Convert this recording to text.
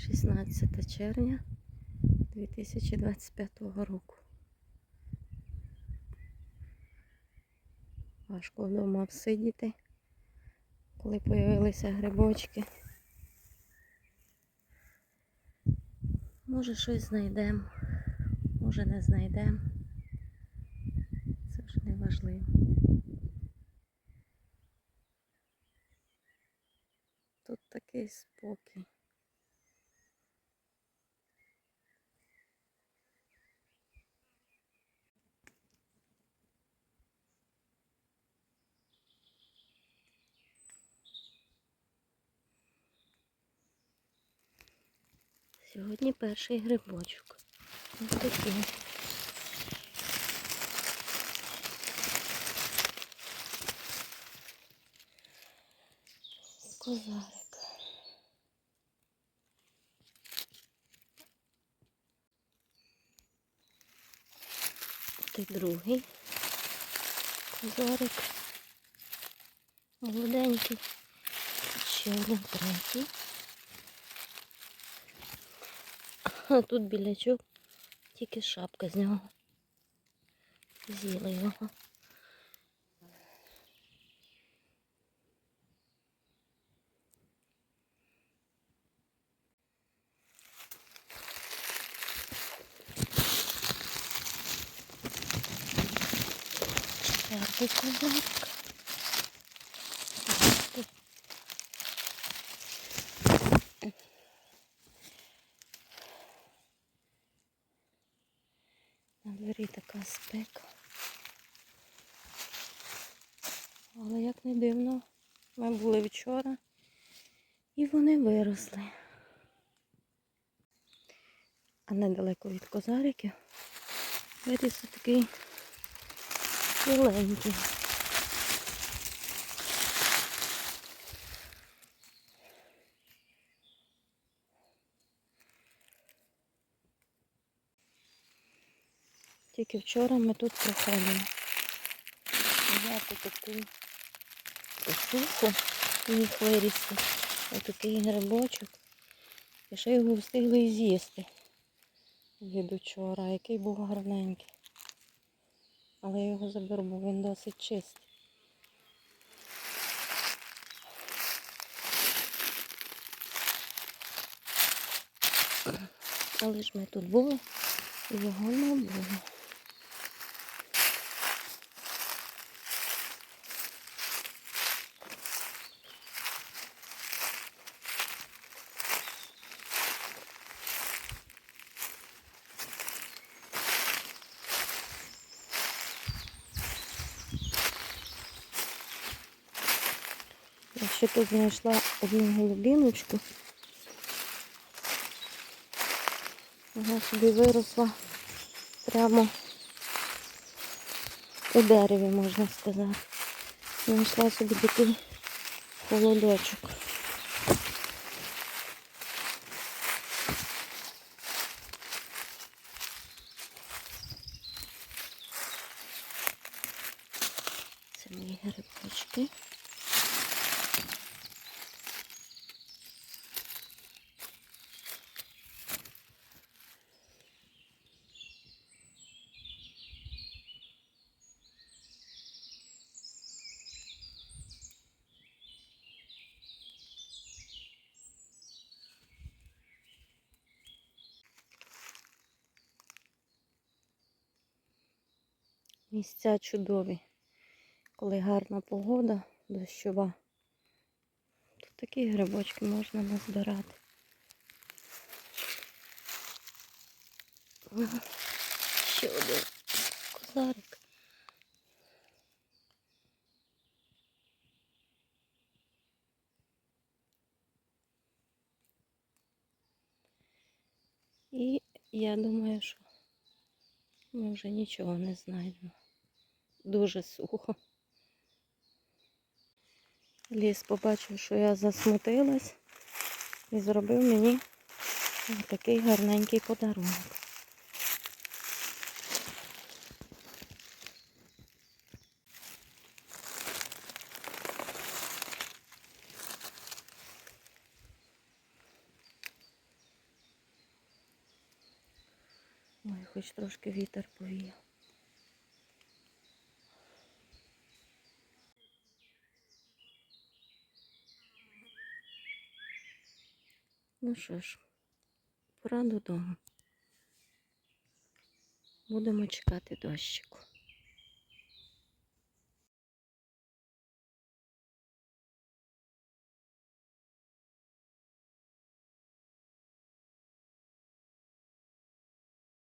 16 червня 2025 року. Важко вдома всидіти, коли появилися грибочки. Може щось знайдемо, може не знайдемо. Це вже не важливо. Тут такий спокій. Сьогодні перший грибочок. Ось такий. Козарик. І другий козарик. Молоденький. Ще один третій. А тут білячок, тільки шапка з нього. З'їли його. Четвертий козак. Дворі така спека. Але як не дивно, ми були вчора і вони виросли. А недалеко від козариків виріс такий біленький. Тільки вчора ми тут проходили. Взяти таку посуху, їх вирісти. Отакий грибочок. І ще його встигли і з'їсти від учора, який був гарненький. Але я його заберу, бо він досить чистий. Але ж ми тут були, і його не було. Я ще тут знайшла одну голубіночку. Вона собі виросла прямо у дереві, можна сказати. Знайшла собі такий холодочок. Це мої грибочки. Місця чудові, коли гарна погода, дощова. Тут такі грибочки можна назбирати. Ще один козарик. І я думаю, що ми вже нічого не знайдемо дуже сухо. Ліс побачив, що я засмутилась і зробив мені такий гарненький подарунок. Ой, хоч трошки вітер повіяв. Ну що ж, пора додому. Будемо чекати дощику.